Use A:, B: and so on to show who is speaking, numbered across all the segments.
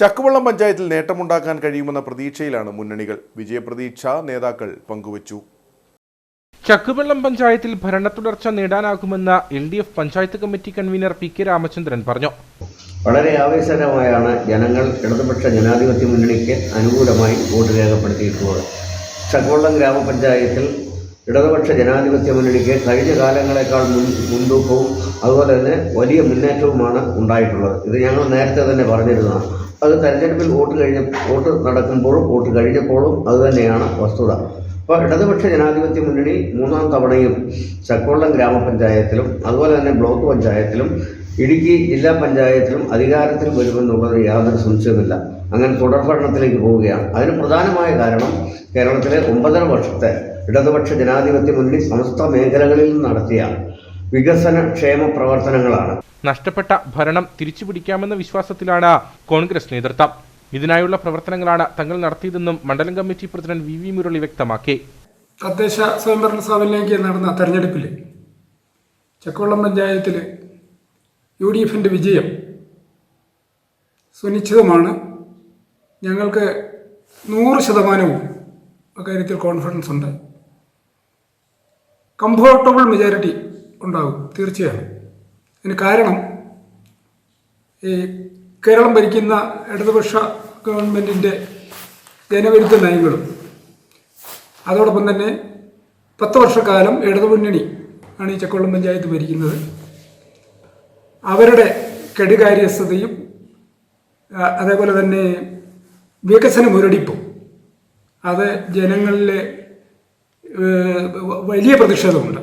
A: ചക്കുവള്ളം പഞ്ചായത്തിൽ നേട്ടമുണ്ടാക്കാൻ കഴിയുമെന്ന പ്രതീക്ഷയിലാണ് മുന്നണികൾ. വിജയപ്രതീക്ഷ നേതാക്കൾ പങ്കുവച്ചു.
B: ചക്കുവെള്ളം പഞ്ചായത്തിൽ ഭരണ തുടർച്ച നേടാനാകുമെന്ന് L D F panchayat committee convener P K Ramachandran പറഞ്ഞു.
C: വളരെ ആവേശകരമായാണ് ജനങ്ങൾ ഇടതുപക്ഷ ജനാധിപത്യ മുന്നണിക്ക് അനുകൂലമായി വോട്ട് രേഖപ്പെടുത്തിയിട്ടുള്ളത്. ചക്കുവള്ളം ഗ്രാമപഞ്ചായത്തിൽ ഇടതുപക്ഷ ജനാധിപത്യ മുന്നണിക്ക് കഴിഞ്ഞ കാലങ്ങളെക്കാൾ മുൻ മുൻതൂക്കവും അതുപോലെ തന്നെ വലിയ മുന്നേറ്റവുമാണ് ഉണ്ടായിട്ടുള്ളത്. ഇത് ഞങ്ങൾ നേരത്തെ തന്നെ പറഞ്ഞിരുന്നതാണ്. അത് തെരഞ്ഞെടുപ്പിൽ വോട്ട് കഴിഞ്ഞ വോട്ട് നടക്കുമ്പോഴും വോട്ട് കഴിഞ്ഞപ്പോഴും അതുതന്നെയാണ് വസ്തുത. അപ്പോൾ ഇടതുപക്ഷ ജനാധിപത്യ മുന്നണി മൂന്നാം തവണയും ചക്കോളം ഗ്രാമപഞ്ചായത്തിലും അതുപോലെ തന്നെ ബ്ലോക്ക് പഞ്ചായത്തിലും ഇടുക്കി ജില്ലാ പഞ്ചായത്തിലും അധികാരത്തിൽ വരുമെന്നുള്ളത് യാതൊരു സംശയമില്ല അങ്ങനെ തുടർഭരണത്തിലേക്ക് പോവുകയാണ്. അതിന് പ്രധാനമായ കാരണം കേരളത്തിലെ ഒമ്പതര വർഷത്തെ ഇടതുപക്ഷ ജനാധിപത്യ മുന്നണി സമസ്ത മേഖലകളിൽ നടത്തിയ വികസന ക്ഷേമ പ്രവർത്തനങ്ങളാണ്.
B: നഷ്ടപ്പെട്ട ഭരണം തിരിച്ചുപിടിക്കാമെന്ന വിശ്വാസത്തിലാണ് കോൺഗ്രസ് നേതൃത്വം. ഇതിനായുള്ള പ്രവർത്തനങ്ങളാണ് തങ്ങൾ നടത്തിയതെന്നും മണ്ഡലം committee president V V Murali വ്യക്തമാക്കി.
D: തദ്ദേശ സ്വയംഭരണ സ്ഥാപനത്തിലേക്ക് നടന്ന തെരഞ്ഞെടുപ്പിൽ ചക്കോളം പഞ്ചായത്തിൽ യു ഡി എഫിന്റെ വിജയം സുനിശ്ചിതമാണ്. ഞങ്ങൾക്ക് നൂറ് ശതമാനവും അക്കാര്യത്തിൽ കോൺഫിഡൻസ് ഉണ്ട്. കംഫോർട്ടബിൾ മെജോറിറ്റി ഉണ്ടാകും തീർച്ചയാണ് അതിന് കാരണം ഈ കേരളം ഭരിക്കുന്ന ഇടതുപക്ഷ ഗവൺമെന്റിന്റെ ജനവിരുദ്ധ നയങ്ങളും അതോടൊപ്പം തന്നെ പത്ത് വർഷക്കാലം ഇടതുമുന്നണി ആണ് ഈ ചക്കോളം പഞ്ചായത്ത് ഭരിക്കുന്നത്. അവരുടെ കെടുകാര്യസ്ഥതയും അതേപോലെ തന്നെ വികസന മുരടിപ്പും അത് ജനങ്ങളിലെ വലിയ പ്രതിഷേധമുണ്ട്.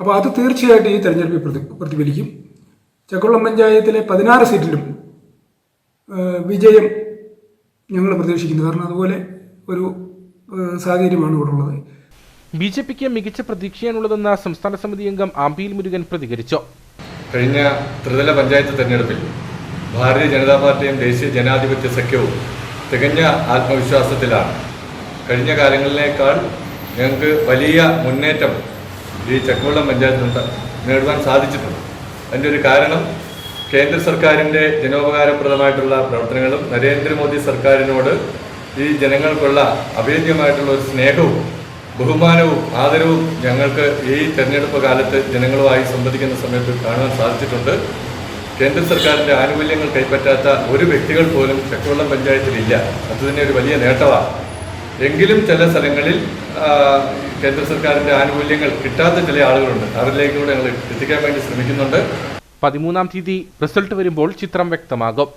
D: അപ്പോൾ അത് തീർച്ചയായിട്ടും ഈ തെരഞ്ഞെടുപ്പിൽ പ്രതി പ്രതിഫലിക്കും. ചക്കുളം പഞ്ചായത്തിലെ പതിനാറ് സീറ്റിലും വിജയം ഞങ്ങൾ പ്രതീക്ഷിക്കുന്നു. കാരണം അതുപോലെ ഒരു സാഹചര്യമാണ് ഇവിടെ ഉള്ളത്.
B: ബി ജെ പിക്ക് മികച്ച പ്രതീക്ഷയാണുള്ളതെന്ന് സംസ്ഥാന സമിതി അംഗം ആംബിയിൽ മുരുകൻ പ്രതികരിച്ചു.
E: കഴിഞ്ഞ ത്രിതല പഞ്ചായത്ത് തെരഞ്ഞെടുപ്പിൽ ഭാരതീയ ജനതാ പാർട്ടിയും ദേശീയ ജനാധിപത്യ സഖ്യവും തികഞ്ഞ ആത്മവിശ്വാസത്തിലാണ്. കഴിഞ്ഞ കാലങ്ങളിലേക്കാൾ ഞങ്ങൾക്ക് വലിയ മുന്നേറ്റം ഈ ചക്കവെള്ളം പഞ്ചായത്തിൽ നേടുവാൻ സാധിച്ചിട്ടുണ്ട്. അതിന്റെ ഒരു കാരണം കേന്ദ്ര സർക്കാരിന്റെ ജനോപകാരപ്രദമായിട്ടുള്ള പ്രവർത്തനങ്ങളും നരേന്ദ്രമോദി സർക്കാരിനോട് ഈ ജനങ്ങൾക്കുള്ള അഭേദ്യമായിട്ടുള്ള ഒരു സ്നേഹവും ബഹുമാനവും ആദരവും ഞങ്ങൾക്ക് ഈ തെരഞ്ഞെടുപ്പ് കാലത്ത് ജനങ്ങളുമായി സംവദിക്കുന്ന സമയത്ത് കാണുവാൻ സാധിച്ചിട്ടുണ്ട്. കേന്ദ്ര സർക്കാരിന്റെ ആനുകൂല്യങ്ങൾ കൈപ്പറ്റാത്ത ഒരു വ്യക്തികൾ പോലും ചക്കവെള്ളം പഞ്ചായത്തിലില്ല. അത് തന്നെ ഒരു വലിയ നേട്ടമാണ്. എങ്കിലും ചില സ്ഥലങ്ങളിൽ കേന്ദ്ര സർക്കാരിന്റെ ആനുകൂല്യങ്ങൾ കിട്ടാത്ത ചില ആളുകളുണ്ട്. അവരിലേക്ക് കൂടെ ഞങ്ങൾ എത്തിക്കാൻ വേണ്ടി ശ്രമിക്കുന്നുണ്ട്.
B: പതിമൂന്നാം തീയതി റിസൾട്ട് വരുമ്പോൾ ചിത്രം വ്യക്തമാകും.